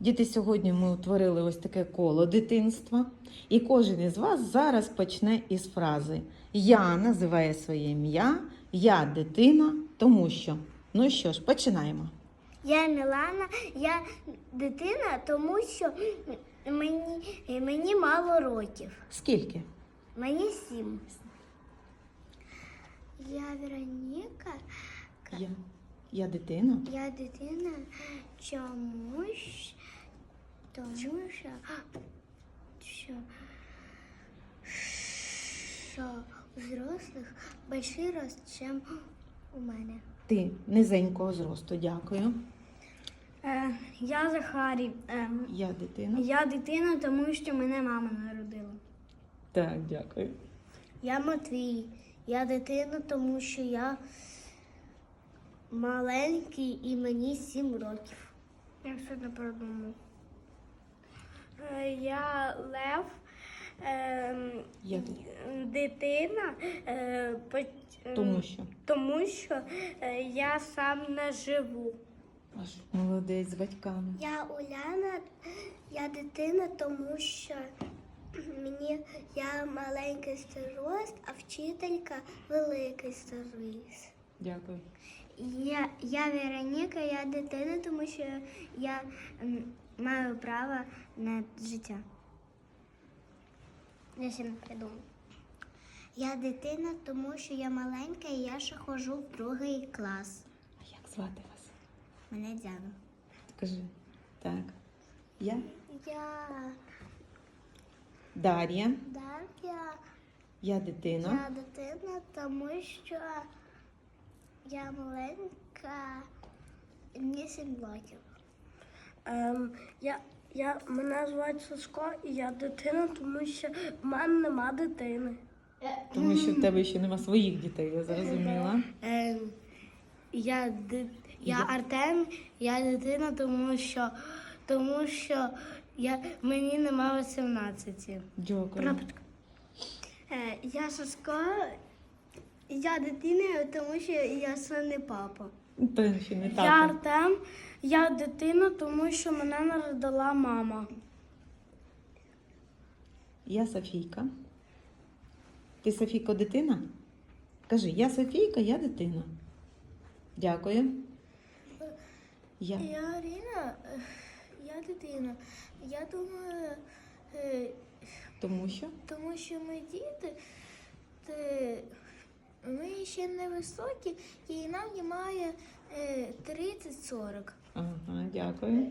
Діти, сьогодні ми утворили ось таке коло дитинства, і кожен із вас зараз почне із фрази Я називає своє ім'я, я дитина, тому що. Ну що ж, починаємо. Я Мілана, я дитина, тому що мені, мені мало років. Скільки? Мені сім. Я Вероніка, Я, я дитина. я дитина, чому ж- тому що, що, що у взрослих більший рост, ніж у мене. Ти низенького зросту, дякую. Е, я Захарій. Е, Я дитина. я дитина, тому що мене мама народила. Так, дякую. Я Матвій. Я дитина, тому що я маленький і мені сім років. Я все не придумав. Я Лев, ем, Я дитина, е, Тому що. тому що е, я сам не живу. Аж молодець з батьками. Я Уляна, я дитина, тому що мені я маленький старост, а вчителька великий старост. Дякую. Я, я Вероніка, я дитина, тому що я маю право на життя. Я ще не придумала. Я дитина, тому що я маленька і я ще ходжу в другий клас. А як звати вас? Мене Діана. Скажи. Так. Я Я Дар'я. Дар'я. Я дитина. Я дитина, тому що я маленька, і мені сім років. Ем, я, я, мене звати Сашко, і я дитина, тому що в мене нема дитини. Тому що в тебе ще нема своїх дітей, я зрозуміла. Ем, я, ди- я Я- Артем, я дитина, тому що, тому що я, мені нема 18. Дякую. Е, я Сашко, я дитина, тому що я сам не папа. Та ще не Я. Артем, я дитина, тому що мене народила мама. Я Софійка. Ти Софійко дитина? Кажи, я Софійка, я дитина. Дякую. Я. Я Аріна, я дитина. Я думаю, е, Тому що? тому що ми діти, те, ми ще не високі, і нам немає е, 30-40. Ага, дякую.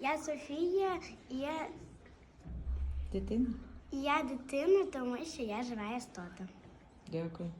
Я Софія, і я, Дитина? і я дитина, тому що я жива істота. Дякую.